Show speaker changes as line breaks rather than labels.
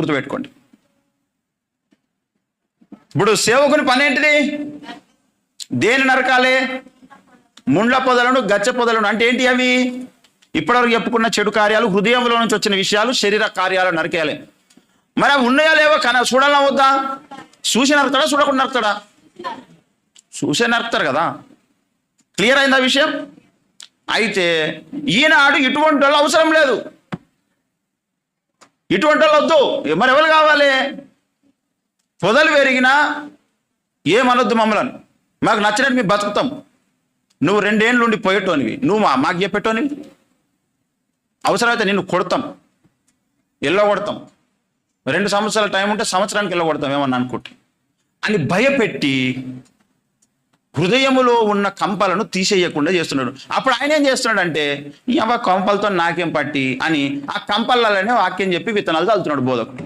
గుర్తుపెట్టుకోండి. ఇప్పుడు సేవకుని పని ఏంటిది? దేని నరకాలి? ముండ్ల పొదలను గచ్చ పొదలను అంటే ఏంటి అవి? ఇప్పటివరకు చెప్పుకున్న చెడు కార్యాలు హృదయంలో నుంచి వచ్చిన విషయాలు శరీర కార్యాలు నరికేయాలి మరి అవి ఉన్నాయా లేవో కన చూడాలా వద్దా? చూసి నరుకుతాడా? చూడకుండా నరుకుతాడా? చూసే నరుకుతారు కదా. క్లియర్ అయిందా విషయం? అయితే ఈనాడు ఇటువంటి వాళ్ళు అవసరం లేదు. ఇటువంటి వద్దు. మరి ఎవరు కావాలి? పొదలు పెరిగినా ఏమనొద్దు మమ్మల్ని. మాకు నచ్చినట్టు మేము బతుకుతాం. నువ్వు రెండేళ్ళు ఉండి పోయేటోనివి. నువ్వు మా మాకు చెప్పేటోనివి. అవసరమైతే నిన్ను కొడతాం. ఎల్లో కొడతాం. రెండు సంవత్సరాల టైం ఉంటే సంవత్సరానికి ఎల్లో కొడతాం ఏమన్నా అనుకుంటే. అని భయపెట్టి హృదయములో ఉన్న కంపలను తీసేయకుండా చేస్తున్నాడు. అప్పుడు ఆయన ఏం చేస్తున్నాడు అంటే కంపలతో నాకేం పట్టి అని ఆ కంపలలోనే వాక్యం చెప్పి విత్తనాలు చల్లుతున్నాడు బోధకుడు.